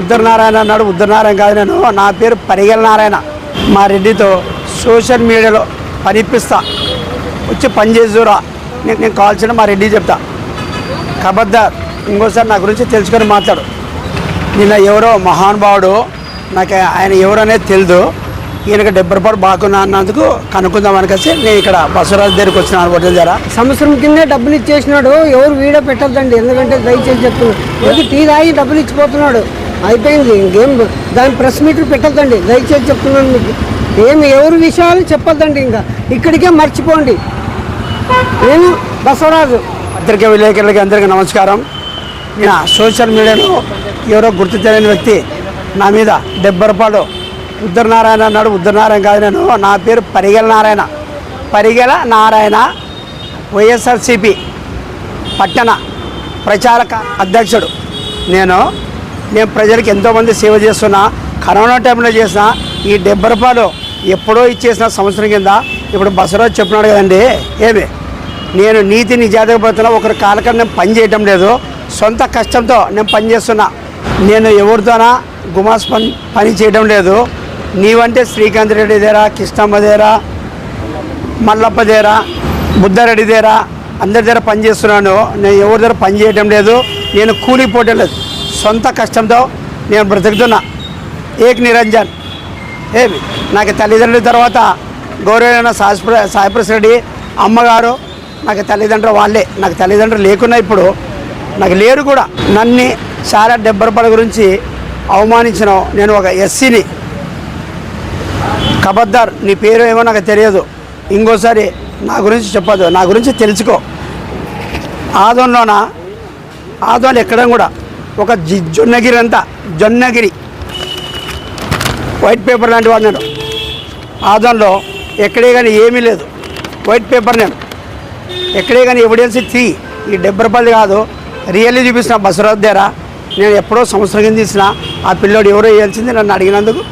ఉద్దరనారాయణ అన్నాడు. ఉద్దరనారాయణ కాదు నేను. నా పేరు పరిగెల నారాయణ. మా రెడ్డితో సోషల్ మీడియాలో పనిపిస్తా. వచ్చి పని చేసురా నేను నేను కావాల్సిన మా రెడ్డి చెప్తా. కబద్దార్ ఇంకోసారి నా గురించి తెలుసుకొని మాట్లాడు. నిన్న ఎవరో మహానుభావుడు నాకు ఆయన ఎవరనేది అనేది తెలియదు ఈయనకి డెబ్బై రూపాయలు బాగున్నా అన్నందుకు కనుక్కుందాం అనుకొచ్చి నేను ఇక్కడ బసవరాజు దగ్గరికి వచ్చినాను హోటల్ దగ్గర. సంవత్సరం కిందే డబ్బులు ఇచ్చేసినాడు. ఎవరు వీడియో పెట్టద్దండి. ఎందుకంటే దయచేసి చెప్తున్నాడు ఎందుకు టీ తాగి డబ్బులు ఇచ్చిపోతున్నాడు. అయిపోయింది. ఇంకేం దాని ప్రెస్ మీటర్ పెట్టద్దండి. దయచేసి చెప్తున్నాను మీకు. ఏమి ఎవరి విషయాలు చెప్పొద్దండి ఇంకా. ఇక్కడికే మర్చిపోండి. నేను బసవరాజు. పత్రికా విలేకరులకి అందరికీ నమస్కారం. నేను సోషల్ మీడియాలో ఎవరో గుర్తు తెలియని వ్యక్తి నా మీద డెబ్బై రూపాయలు ఉద్దరనారాయణ అన్నాడు. ఉద్దరనారాయణ కాదు నేను. నా పేరు పరిగెల నారాయణ. పరిగెల నారాయణ వైఎస్ఆర్సిపి పట్టణ ప్రచారక అధ్యక్షుడు. నేను నేను ప్రజలకు ఎంతోమంది సేవ చేస్తున్నా కరోనా టైంలో చేసిన ఈ డెబ్బై రూపాయలు ఎప్పుడో ఇచ్చేసిన సంవత్సరం కింద ఇప్పుడు బసరాజు చెప్పినాడు కదండి. ఏమి? నేను నీతి నిజాతకు పోతున్నా ఒకరి కాలకం నేను పని చేయటం లేదు. సొంత కష్టంతో నేను పని చేస్తున్నా. నేను ఎవరితోనా గుమాస్ పని పని చేయడం లేదు. నీవంటే శ్రీకాంత్ రెడ్డి దేరా కృష్ణమ్మ దేరా మల్లప్ప దేరా బుద్ధారెడ్డి దేరా అందరి దగ్గర పనిచేస్తున్నాను నేను ఎవరి దగ్గర పని చేయటం లేదు. నేను కూలిపోవటం లేదు. సొంత కష్టంతో నేను బ్రతుకుతున్నా. ఏక్ నిరంజన్. ఏమి నాకు తల్లిదండ్రుల తర్వాత గౌరవమైన సాయిప్ర సాయిప్రస్ రెడ్డి అమ్మగారు నాకు తల్లిదండ్రులు వాళ్ళే. నాకు తల్లిదండ్రులు లేకున్నా ఇప్పుడు నాకు లేరు కూడా. నన్ను చాలా డెబ్బై రూపాయల గురించి అవమానించిన నేను ఒక ఎస్సీని. కబద్దార్ నీ పేరు ఏమో నాకు తెలియదు. ఇంకోసారి నా గురించి చెప్పదు నా గురించి తెలుసుకో. ఆదోన్లోన ఆదోన్ ఎక్కడ కూడా ఒక జి జొన్నగిరి అంతా జొన్నగిరి. వైట్ పేపర్ లాంటి వాడు నేను. ఆదోన్లో ఎక్కడే కానీ ఏమీ లేదు. వైట్ పేపర్ నేను. ఎక్కడే కానీ ఎవిడెన్స్ తీ. ఈ డెబ్బై రూపాయలు కాదు. రియల్లీ చూపిస్తున్న బసరాజ్ దగ్గర. నేను ఎప్పుడో సంవత్సరం కింద తీసిన ఆ పిల్లోడు ఎవరో వేయాల్సింది నన్ను అడిగినందుకు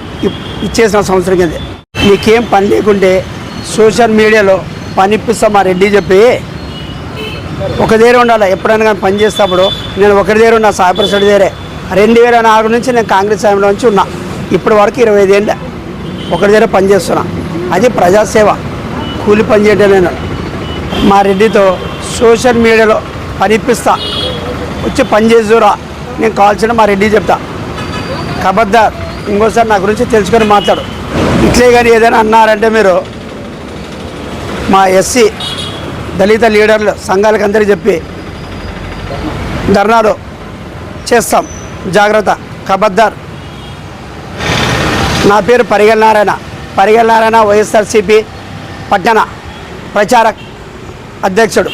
ఇచ్చేసిన సంవత్సరం కిందే. నీకేం పని లేకుంటే సోషల్ మీడియాలో పని ఇప్పిస్తా మా రెడ్డి చెప్పి ఒక దగ్గర ఉండాలి? ఎప్పుడైనా కానీ పని చేస్తాప్పుడు నేను ఒకరి దగ్గర ఉన్నా సాయిప్రసాద్ దగ్గరే. రెండు వేల నాలుగు నుంచి నేను కాంగ్రెస్ టైంలో నుంచి ఉన్నా. ఇప్పటి వరకు ఇరవై ఐదేళ్ళ ఒకరి దగ్గర పనిచేస్తున్నా అది ప్రజాసేవ. కూలి పని చేయడం నేను మా రెడ్డితో సోషల్ మీడియాలో పనిపిస్తా. వచ్చి పని చేసురా నేను కావాల్సిన మా రెడ్డి చెప్తా. కబద్దార్. ఇంకోసారి నా గురించి తెలుసుకొని మాట్లాడు. ఇట్లే కానీ ఏదైనా అన్నారంటే మీరు మా ఎస్సీ దళిత లీడర్లు సంఘాలకు అందరికీ చెప్పి ధర్నాలు చేస్తాం. జాగ్రత్త. కబద్దార్. నా పేరు పరిగల్ నారాయణ. పరిగల్ నారాయణ వైఎస్ఆర్సీపీ పట్టణ ప్రచారక్ అధ్యక్షుడు.